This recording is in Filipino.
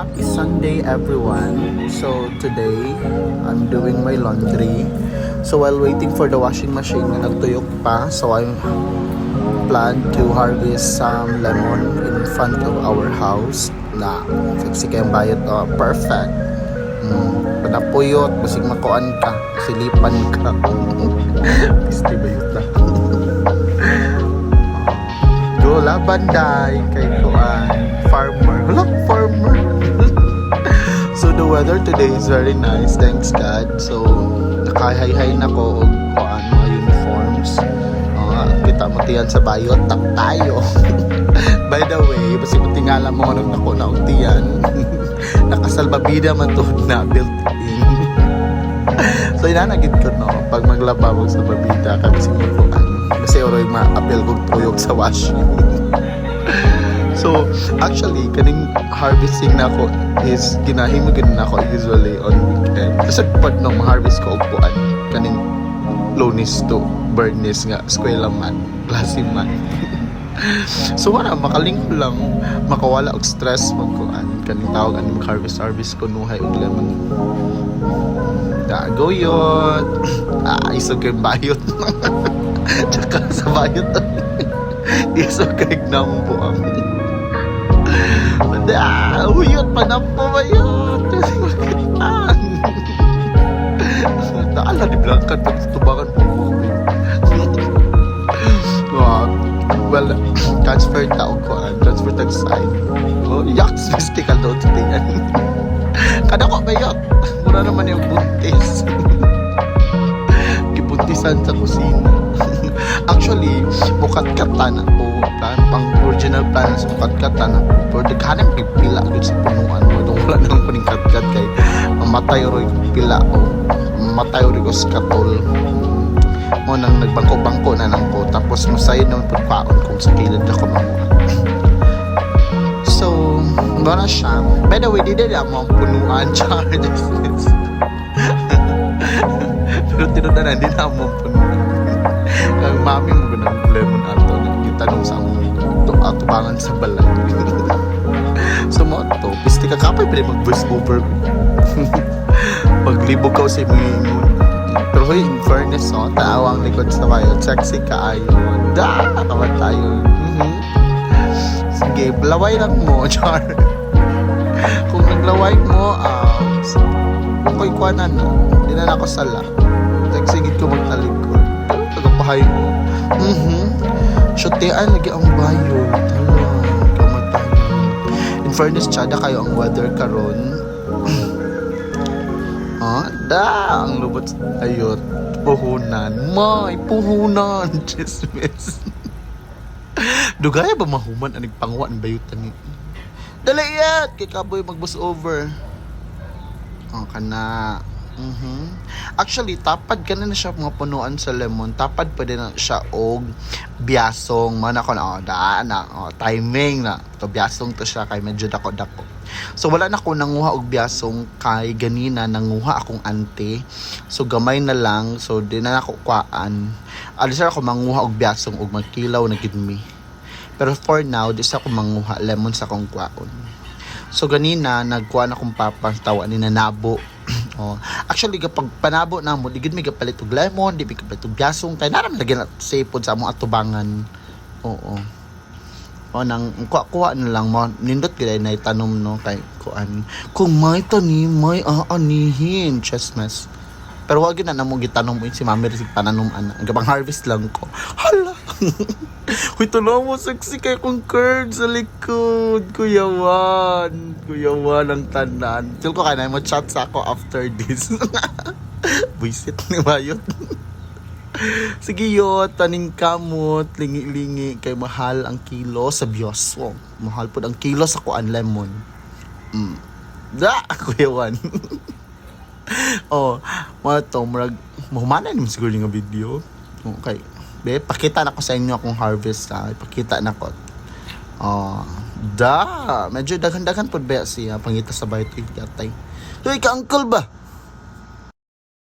Happy Sunday everyone. So today, I'm doing my laundry. So while waiting for the washing machine na nagtuyok pa, so I plan to harvest some lemon in front of our house na sexy kayong bayot oh, perfect. Mm, panapuyot, basig makuan ka, silipan ka. Pisti bayot na. Do labanday kay kuan farmer. Farmer. The weather today is very nice, thanks God. So nakahay-hay na ko og kuan mga uniforms. Uh, kita mo tiyan sa bayot tak tayo. By the way, basi mo tingala mo anong nako na og tiyan. Nakasalbabida man to na built in. so inanagid ko no pag maglaba mo sa babida kasi mo kuan. Kasi oroy ma-appeal kog tuyok sa washing. So, actually, kaning harvesting na ako is ginahimagan na ako usually on weekend. Kasi pag nung ma-harvest ko, upuan, kaning lonis to burnis nga, eskwela man, klase man. so, wala, makalingko lang, makawala og stress, magkuan, kaning tawag, ano, mag-harvest, harvest ko, nuhay, og lemon. Dago yun. Ah, isog kay bayot. Tsaka sa bayot, isog kay nampo ang Ah, huyot pa na po ba yun? Naala di Blanca pag tubakan po mo. Ah, well, transfer tao ko an transfer tag sign. Oh, yaks mystical daw today yan. Kada ko ba yun? Mura naman yung buntis. Gibuntisan sa kusina. Actually, mukat-katan ako. Plan sa mukat-katan ako. Pero daghanan kay pila agad sa punuan mo. Itong wala naman ko ning kat-kat kay mamatay ro yung pila o mamatay ro ko sa. Mo nang nagbangko-bangko na nang ko. Tapos masayod naman po kaon kung sa kilid ako mamuha. So, na siya. By the way, di na mo ang punuan, char. Pero tinudanan, di na mo ang punuan. Ang mami mo ng lemon ato nakikita nung sa among to atubangan sa balay. so mo to, pisti ka kapay pwede mag voice over. Paglibog ka sa imong pero hoy, in fairness, no, taawa ang likod sa bayo. Sexy ka ayo. Da, kawan tayo. Mhm. Sige, blaway lang mo, Char. Kung naglaway mo, ah, uh, ko'y kuwanan na. Hindi na ako sala. Tagsigit ko magtalikod. Tagapahay mo. Mhm. Shotean lagi ang bayo. Tala, kamatay. In fairness, tsada kayo ang weather karon. ah, da, ang lubot ayot. Puhunan. May, puhunan. Chismis. Dugaya ba mahuman anig pangwa ang bayutan ni? Dali yat! Kay Kaboy mag-bus over. Oh, kana. Mhm. Actually, tapad ka na na siya mga punuan sa lemon. Tapad pa din na siya og biasong. Man ako na, oh, daan na. Oh, timing na. To biasong to siya kay medyo dako-dako. So wala na ko nanguha og biasong kay ganina nanguha akong ante. So gamay na lang. So di na ako kuaan. Alis ako manguha og biasong og magkilaw na gid mi. Pero for now, di sa ako manguha lemon sa kong kwaon. So ganina nagkuha na akong papantawa ni nanabo. Oh. Actually kapag panabo na mo, di gid mi kapalit og lemon, di mi kapalit og biasong kay naram lagi na sipod sa among atubangan. Oo. O nang kuha-kuha na lang mo nindot gid na itanom no kay kuan. Kung may tanim, may aanihin, chestmas. Pero wag na namo gitanom mo si Mami rin pananom ana. Ang harvest lang ko. Hala. Uy, tulo mo sexy kay kong curve sa likod. Kuya Juan. Kuya Juan ang tanan. Til ko kaya mo chat sa ako after this. Buisit ni Bayot. Sige yo, taning kamot, lingi-lingi kay mahal ang kilo sa biyoswo. Mahal po ang kilo sa kuan lemon. Mm. Da, Kuya Juan. oh, mo to murag mahumana naman siguro yung video. Okay. Be, pakita na ko sa inyo akong harvest ha. Pakita na ko. Oh, da, medyo daghan-daghan pod ba siya pangita sa bayot kay gatay. Hoy, ka uncle ba?